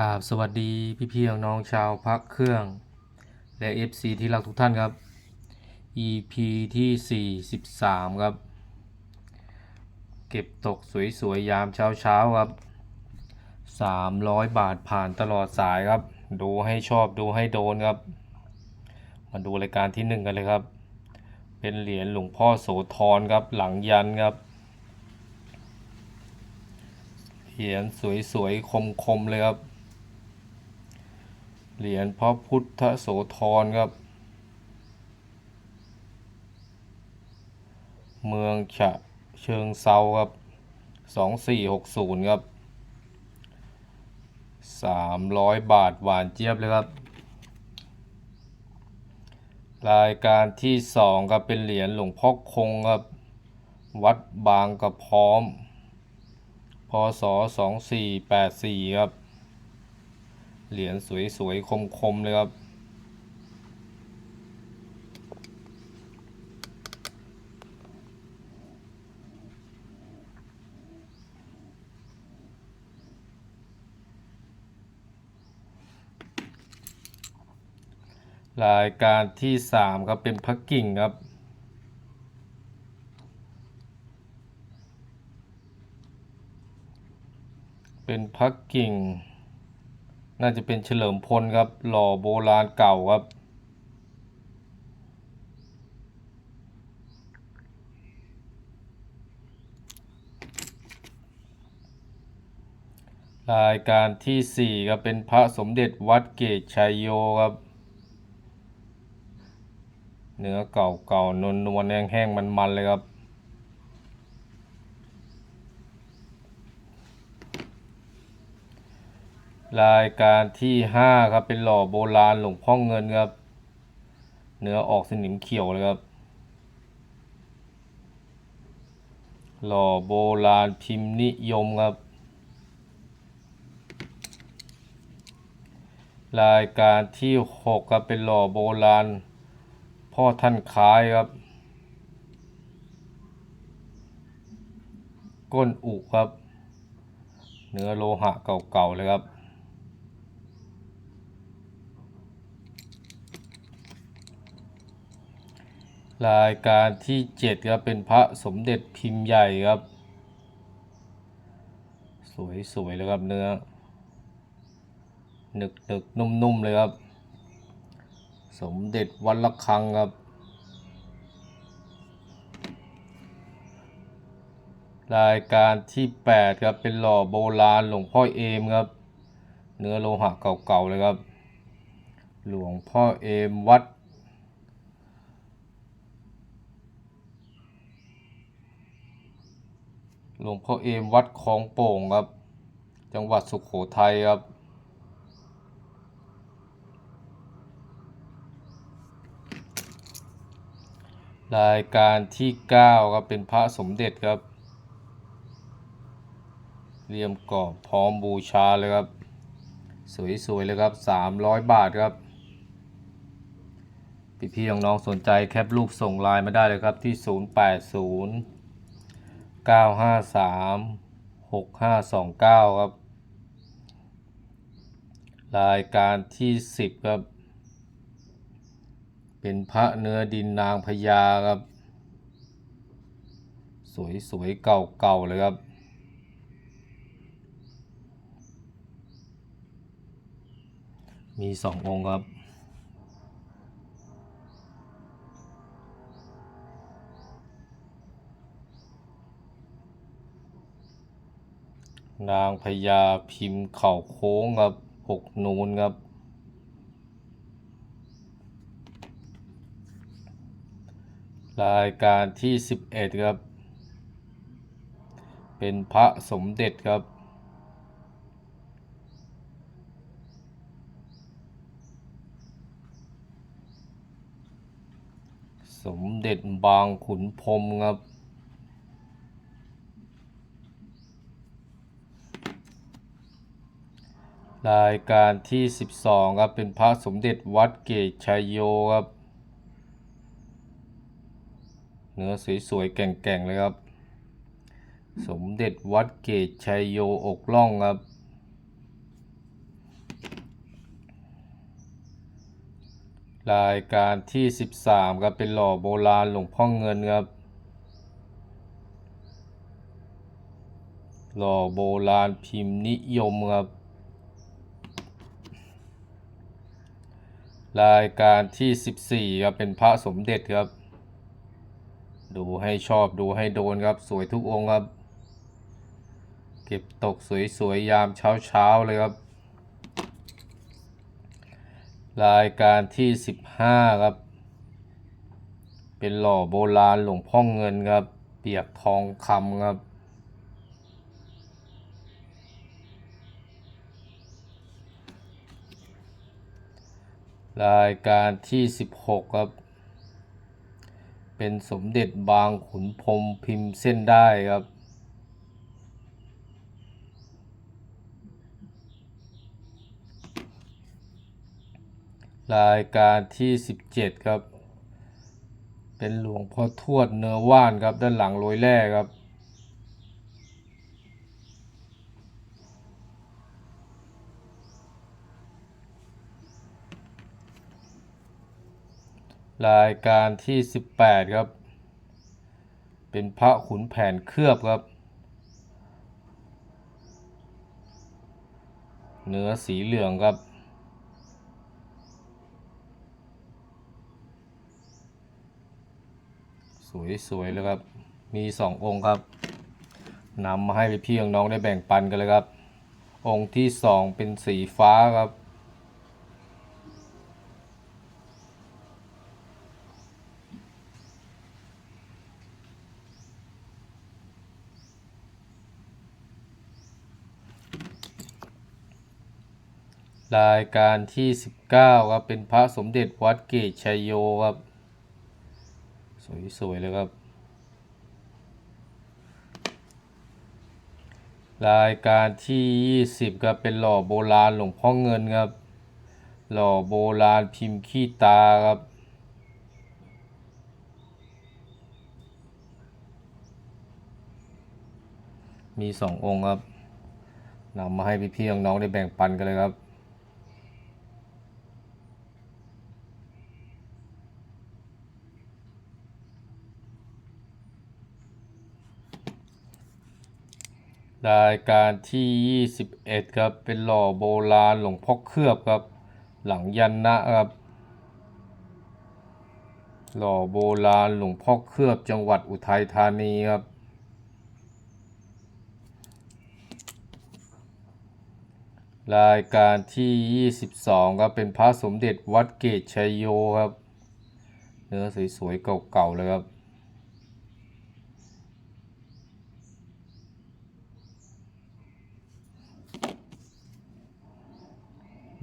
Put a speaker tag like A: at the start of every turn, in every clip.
A: ครับสวัสดีพี่พี่น้องชาวพักเครื่อง และ FC ที่รักทุกท่านครับ EP ที่ 43 ครับ เก็บตกสวยๆ ยามเช้าๆ ครับ 300 บาทผ่านตลอดสายครับ ดูให้ชอบดูให้โดนครับ มาดูรายการที่ 1 กันเลยครับ เป็นเหรียญหลวงพ่อโสธรครับ หลังยันครับเหรียญสวยๆ คมๆ เลยครับ เหรียญพระพุทธโสธรครับ เมืองฉะเชิงเซาครับสองสี่หกศูนย์ครับสามร้อยบาทหวานเจี๊ยบเลยครับ รายการที่สองครับเป็นเหรียญหลวงพ่อคงครับ วัดบางกระพร้อม พศสองสี่แปดสี่ครับ เหรียญสวยๆ คม ๆ เลยครับ รายการที่สามครับ เป็นพักกิ่งครับเป็นพักกิ่ง น่าจะเป็นเฉลิมพลครับ หล่อโบราณเก่าครับ รายการที่สี่ครับ เป็นพระสมเด็จวัดเกตชัยโยครับ เนื้อเก่าเก่านวลนวลแห้งแห้งมันมันๆเลยครับ รายการที่ห้าครับ เป็นหล่อโบราณหลวงพ่อเงินครับ เนื้อออกสนิมเขียวเลยครับ หล่อโบราณพิมพ์นิยมครับ รายการที่หกครับ เป็นหล่อโบราณ พ่อท่านคล้ายครับ ก้นอุครับ เนื้อโลหะเก่าๆเลยครับ รายการที่เจ็ดครับ เป็นพระสมเด็จพิมพ์ใหญ่ครับ สวยๆเลยครับเนื้อหนึกหนึกนุ่มนุ่ม ๆ เลยครับ สมเด็จวัดละคังครับ รายการที่แปดครับ เป็นหล่อโบราณหลวงพ่อเอมครับ เนื้อโลหะเก่าๆเลยครับ หลวงพ่อเอมวัด หลวงพ่อเอมวัดคลองโป่งครับ จังหวัดสุขโขทัยครับ รายการที่ 9 ครับเป็นพระสมเด็จครับ เรียมกรอบพร้อมบูชาเลยครับ สวยๆเลยครับ 300 บาทครับพี่ๆน้องๆสนใจแคปรูปส่งไลน์มาได้เลยครับที่ 080 953 6529 ครับ รายการที่ 10 ครับ เป็นพระเนื้อดินนางพญาครับ สวยๆ เก่าๆ เลยครับมีสององค์ครับ นางพญาพิมพ์เข่าโค้งครับหกนูนครับ รายการที่ 11 ครับ เป็นพระสมเด็จครับ สมเด็จบางขุนพรมครับ รายการที่ 12ครับเป็นพระสมเด็จวัดเกตชัยโยครับเนื้อสวยๆแก่งๆเลยครับ สมเด็จวัดเกตชัยโยอกล่องครับ รายการที่ 13ครับเป็นหล่อโบราณหลวงพ่อเงินครับหล่อโบราณพิมพ์นิยมครับ รายการที่ 14ครับเป็นพระสมเด็จครับ ดูให้ชอบดูให้โดนครับ สวยทุกองค์ครับ เก็บตกสวยๆยามเช้าๆเลยครับ รายการที่ 15 ครับ เป็นหล่อโบราณหลวงพ่อเงินครับ เปียกทองคำครับ รายการที่ 16 ครับ เป็นสมเด็จบางขุนพรมพิมพ์เส้นได้ครับ รายการที่ 17 ครับ เป็นหลวงพ่อทวดเนื้อว่านครับ ด้านหลังโรยแร่ครับ รายการที่ 18 ครับ เป็นพระขุนแผนเคลือบครับ เนื้อสีเหลืองครับ สวยๆเลยครับ มีสององค์ครับนำมาให้พี่ๆน้องๆได้แบ่งปันกันเลยครับ องค์ที่สองเป็นสีฟ้าครับ รายการที่ 19ครับเป็นพระสมเด็จวัดเกตชัยโยครับ สวยๆเลยครับ รายการที่ 20ครับเป็นหล่อโบราณหลวงพ่อเงินครับ หล่อโบราณพิมพ์ขี้ตาครับมีสององค์ครับนำมาให้พี่ๆน้องๆได้แบ่งปันกันเลยครับ รายการที่ 21 ครับ เป็นหล่อโบราณหลวงพ่อเคลือบครับ หลังยันนะครับ หล่อโบราณหลวงพ่อเคลือบจังหวัดอุทัยธานีครับ รายการที่ 22 ครับ เป็นพระสมเด็จวัดเกตชัยโยครับ เนื้อสวยๆเก่าๆเลยครับ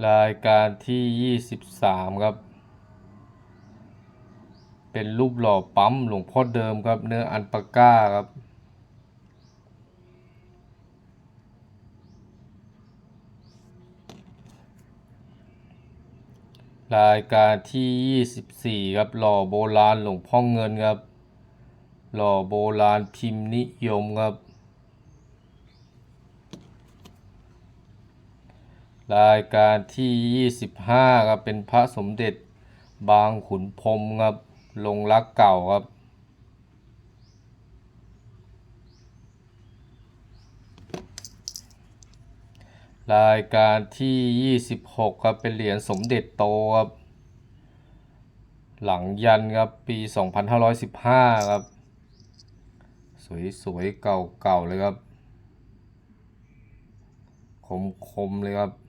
A: รายการที่ 23 ครับ เป็นรูปหล่อปั๊มหลวงพ่อเดิมครับ เนื้ออันปาก้าครับ รายการที่ 24 ครับ หล่อโบราณหลวงพ่อเงินครับ หล่อโบราณพิมพ์นิยมครับ รายการที่ 25ครับเป็นพระสมเด็จบางขุนพรมครับลงรักเก่าครับ รายการที่ 26 ครับเป็นเหรียญสมเด็จโตครับ หลังยันครับปี 2515 ครับ สวยๆเก่าๆเลยครับ คมๆเลยครับ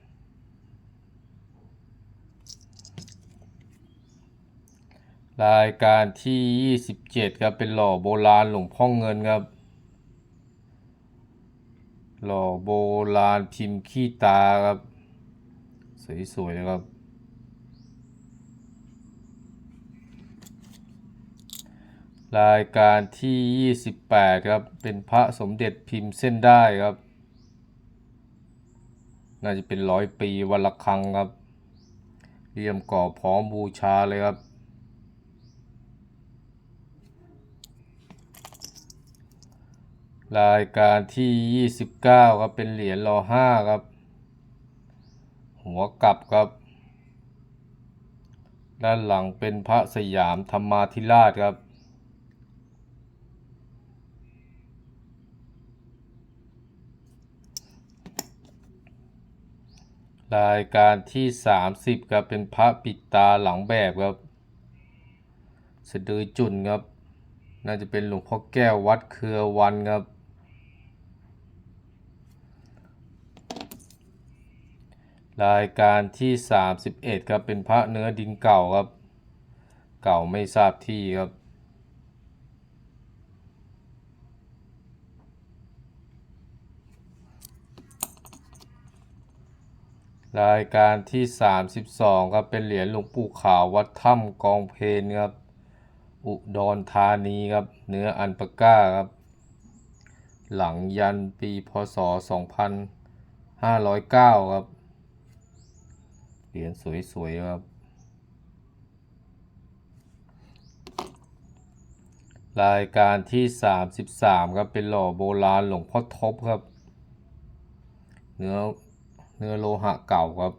A: รายการที่ 27 ครับ เป็นหล่อโบราณหลวงพ่อเงินครับ หล่อโบราณพิมพ์ขี้ตาครับ สวยๆเลยครับ รายการที่ 28 ครับ เป็นพระสมเด็จพิมพ์เส้นได้ครับ น่าจะเป็นร้อยปีวันละครั้งครับ เรียมก่อพร้อมบูชาเลยครับ รายการที่ 29 ครับ เป็นเหรียญรอห้าครับ หัวกลับครับ ด้านหลังเป็นพระสยามธรรมาธิราชครับ รายการที่ 30 ครับ เป็นพระปิดตาหลังแบบครับสะดือจุนครับ น่าจะเป็นหลวงพ่อแก้ววัดเครือวันครับ รายการที่ 31 ครับ เป็นพระเนื้อดินเก่าครับ เก่าไม่ทราบที่ครับ รายการที่ 32 ครับเป็นเหรียญหลวงปู่ขาววัดถ้ำกองเพนครับ อุดรธานีครับ เนื้ออันปาก้าครับ หลังยันปีพศ 2509 ครับ เหรียญสวยๆครับ รายการที่ 33 ครับ เป็นหล่อโบราณหลวงพ่อทบครับ เนื้อเนื้อโลหะเก่าครับ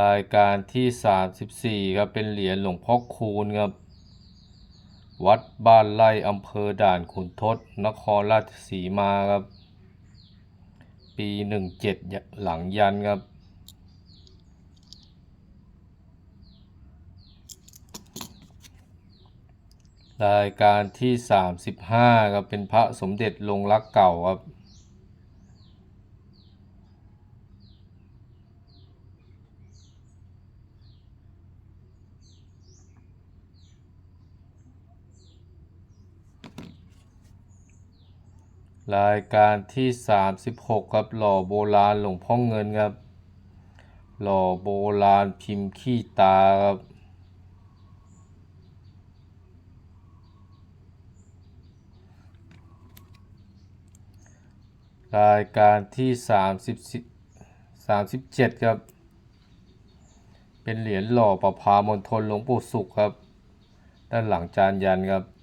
A: รายการที่ 34 ครับ เป็นเหรียญหลวงพ่อคูณครับ วัดบ้านไร่อำเภอด่านขุนทด นครราชสีมาครับ ปี17หลังยันครับ รายการที่ 35ครับเป็นพระสมเด็จลงรักเก่าครับ รายการที่ 36ครับหล่อโบราณหลวงพ่อเงินครับ หล่อโบราณพิมพ์ขี้ตาครับรายการที่ 30 37 ครับ เป็นเหรียญหล่อประพามณฑลหลวงปู่สุขครับ ด้านหลังจานยันครับ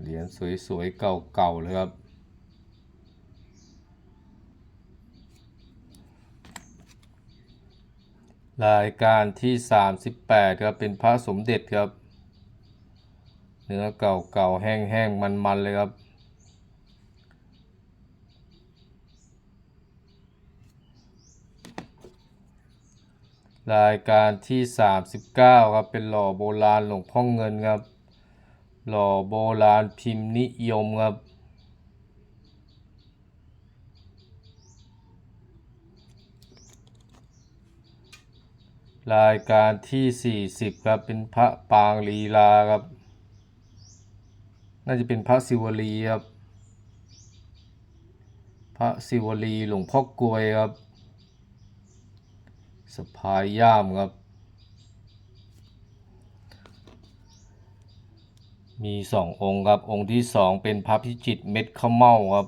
A: เหรียญสวยๆ เก่าๆ เลยครับ รายการที่ 38 ครับ เป็นพระสมเด็จครับ เนื้อเก่าๆ แห้งๆ มันๆ เลยครับรายการที่ 39 ครับ เป็นหล่อโบราณหลวงพ่อเงินครับ หล่อโบราณพิมพ์นิยมครับ รายการที่ 40 ครับ เป็นพระปางลีลาครับ น่าจะเป็นพระศิวลีครับ พระศิวลีหลวงพ่อกลวยครับ สะพายย่ามครับ มีสององค์ครับ องค์ที่สองเป็นพระพิจิตเม็ดข้าวเม่าครับ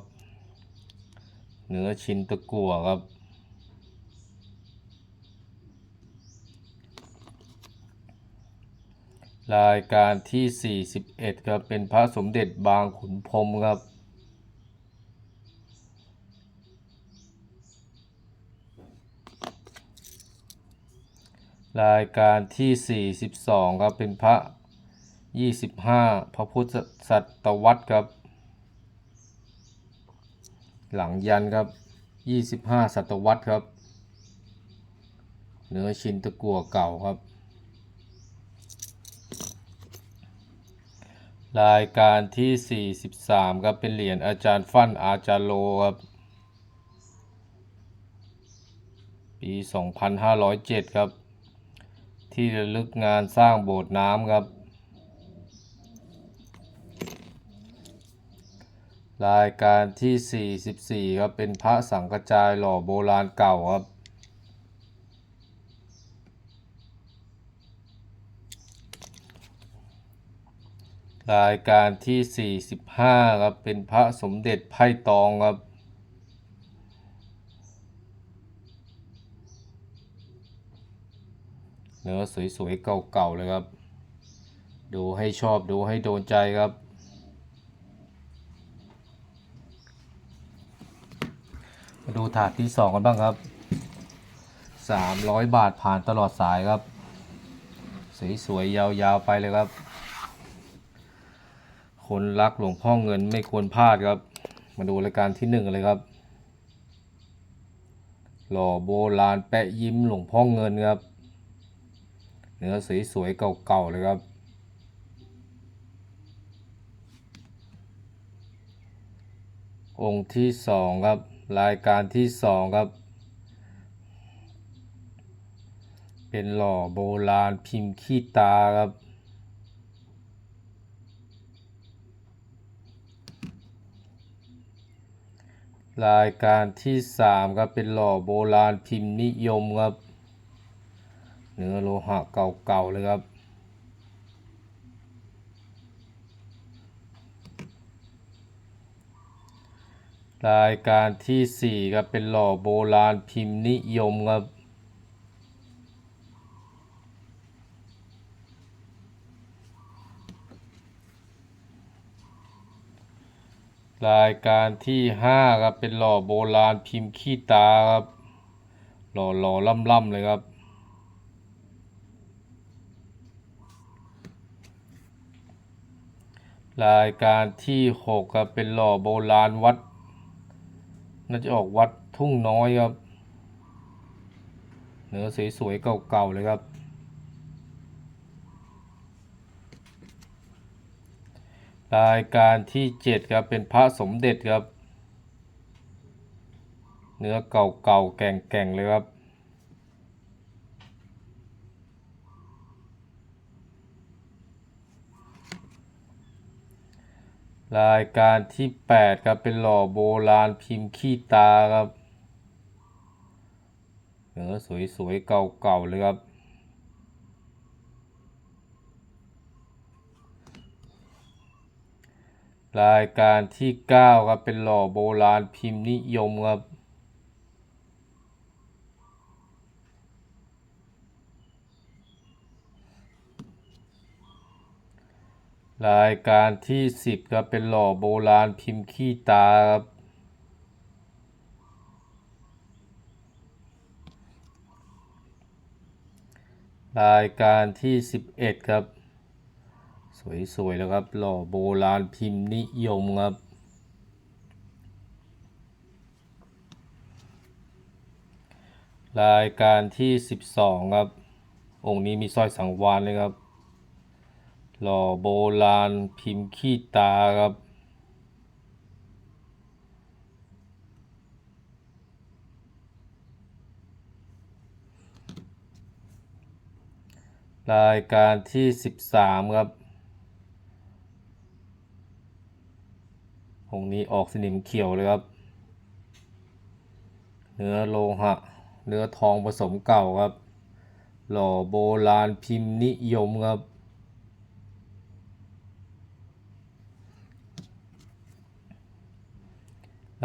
A: เนื้อชิ้นตะกั่วครับ รายการที่ 41 ครับ เป็นพระสมเด็จบางขุนพรมครับรายการที่ 42 ครับ เป็นพระ 25 พระพุทธศตวรรษครับ หลังยันครับ 25 ศตวรรษครับ เนื้อชิ้นตะกั่วเก่าครับ รายการที่ 43 ครับ เป็นเหรียญอาจารย์ฟั่นอาจารย์โลครับ ปี 2507 ครับ ที่ระลึกงานสร้างโบสถ์น้ำครับ รายการที่ 44ครับเป็นพระสังฆจายหล่อโบราณเก่าครับ รายการที่ 45ครับเป็นพระสมเด็จไพ่ตองครับ เนื้อสวยๆเก่าๆเลยครับ ดูให้ชอบดูให้โดนใจครับ มาดูถาดที่สองกันบ้างครับสามร้อยบาทผ่านตลอดสายครับ สวยๆยาวๆไปเลยครับ คนรักหลวงพ่อเงินไม่ควรพลาดครับ มาดูรายการที่หนึ่งเลยครับ หล่อโบราณแปะยิ้มหลวงพ่อเงินครับเนื้อสวยๆเก่าๆเลยครับองค์ที่สองครับ รายการที่สองครับ เป็นหล่อโบราณพิมพ์ขี้ตาครับรายการที่สามครับเป็นหล่อโบราณพิมพ์นิยมครับ เนื้อโลหะเก่าๆเลยครับ รายการที่สี่ครับ เป็นหล่อโบราณพิมพ์นิยมครับ รายการที่ห้าครับ เป็นหล่อโบราณพิมพ์ขี้ตาครับ หล่อหล่อล่ำล่ำเลยครับ รายการที่หกครับ เป็นหล่อโบราณวัด น่าจะออกวัดทุ่งน้อยครับ เนื้อสวยๆเก่าๆเลยครับ รายการที่เจ็ดครับ เป็นพระสมเด็จครับ เนื้อเก่าๆแก่งๆเลยครับ รายการที่แปดครับ เป็นหล่อโบราณพิมพ์ขี้ตาครับเนื้อสวยๆ เก่าๆ เลยครับ รายการที่เก้าครับ เป็นหล่อโบราณพิมพ์นิยมครับ รายการที่สิบครับเป็นหล่อโบราณพิมพ์ขี้ตาครับรายการที่สิบเอ็ดครับ สวยๆแล้วครับ หล่อโบราณพิมพ์นิยมครับ รายการที่สิบสองครับ องค์นี้มีสร้อยสังวานเลยครับ หล่อโบราณพิมพ์ขี้ตาครับ รายการที่สิบสามครับองนี้ออกสนิมเขียวเลยครับ เนื้อโลหะ เนื้อทองผสมเก่าครับ หล่อโบราณพิมพ์นิยมครับ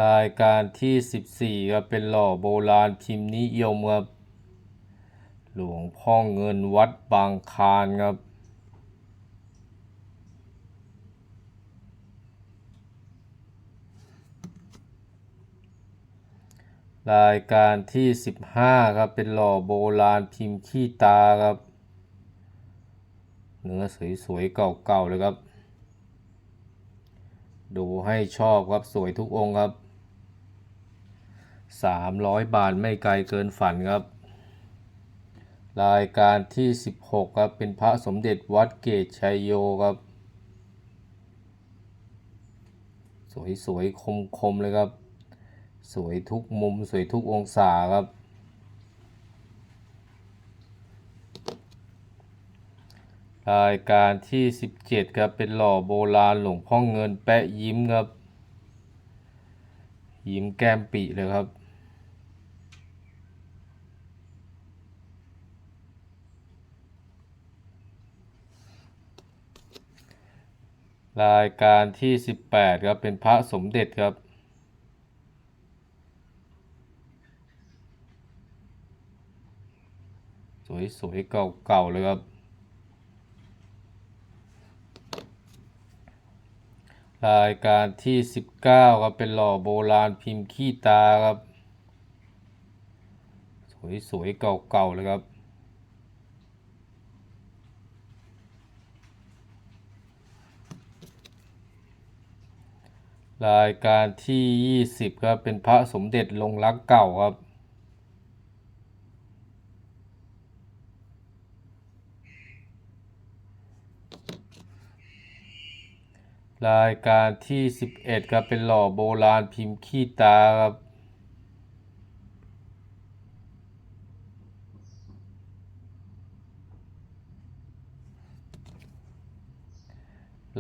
A: รายการที่ 14ครับเป็นหล่อโบราณพิมพ์นิยมครับหลวงพ่อเงินวัดบางคานครับรายการที่ 15 ครับ เป็นหล่อโบราณพิมพ์ขี้ตาครับ เนื้อสวยๆ เก่าๆ เลยครับ ดูให้ชอบครับ สวยทุกองค์ครับ 300 บาทไม่ไกลเกินฝันครับ รายการที่ 16 ครับ เป็นพระสมเด็จวัดเกตชัยโยครับ สวยๆ คมๆ เลยครับ สวยทุกมุมสวยทุกองศาครับรายการที่ 17 ครับ เป็นหล่อโบราณหลวงพ่อเงินแปะยิ้มครับ ยิ้มแก้มปีเลยครับ รายการที่ 18 ครับ เป็นพระสมเด็จครับ สวยๆ เก่าๆ เลยครับ รายการที่ 19 ครับ เป็นหล่อโบราณพิมพ์ขี้ตาครับ สวยๆ เก่าๆ เลยครับ รายการที่ 20 ครับ เป็นพระสมเด็จลงรักเก่าครับ รายการที่ 11 ครับ เป็นหล่อโบราณพิมพ์ขี้ตาครับ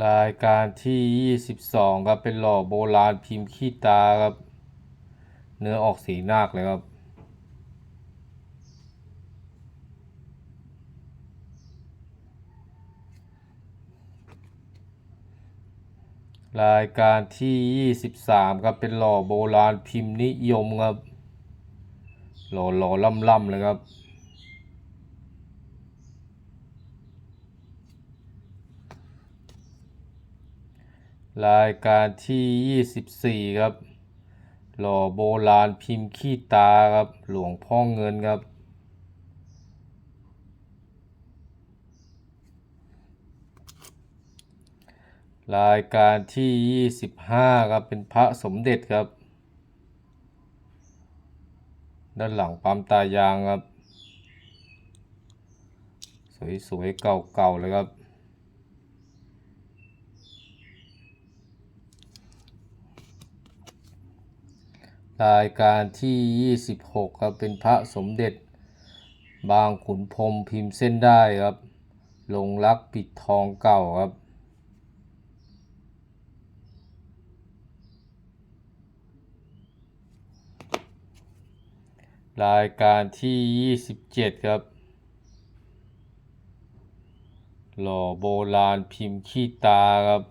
A: รายการที่ 22 ครับ เป็นหล่อโบราณพิมพ์ขี้ตาครับ เนื้อออกสีนาคเลยครับ รายการที่ 23 ครับ เป็นหล่อโบราณพิมพ์นิยมครับ หล่อหล่อล่ำล่ำๆเลยครับ รายการที่ 24 ครับ หล่อโบราณพิมพ์ขี้ตาครับ หลวงพ่อเงินครับ รายการที่ 25 ครับ เป็นพระสมเด็จครับ ด้านหลังปั๊มตายางครับ สวยๆ เก่าๆ เลยครับ รายการที่ 26 ครับ เป็นพระสมเด็จ บางขุนพรมพิมพ์เส้นได้ครับ ลงรักปิดทองเก่าครับ รายการที่ 27 ครับ หล่อโบราณพิมพ์ขี้ตาครับ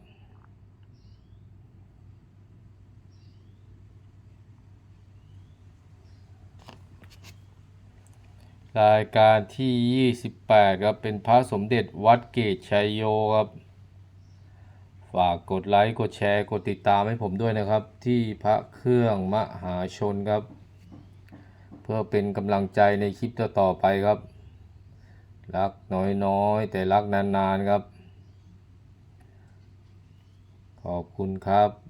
A: รายการที่ 28 ครับ เป็นพระสมเด็จวัดเกตชัยโยครับ ฝากกดไลค์ กดแชร์ กดติดตามให้ผมด้วยนะครับ ที่พระเครื่องมหาชนครับ เพื่อเป็นกำลังใจในคลิปต่อๆไปครับ รักน้อยๆ แต่รักนานๆครับ ขอบคุณครับ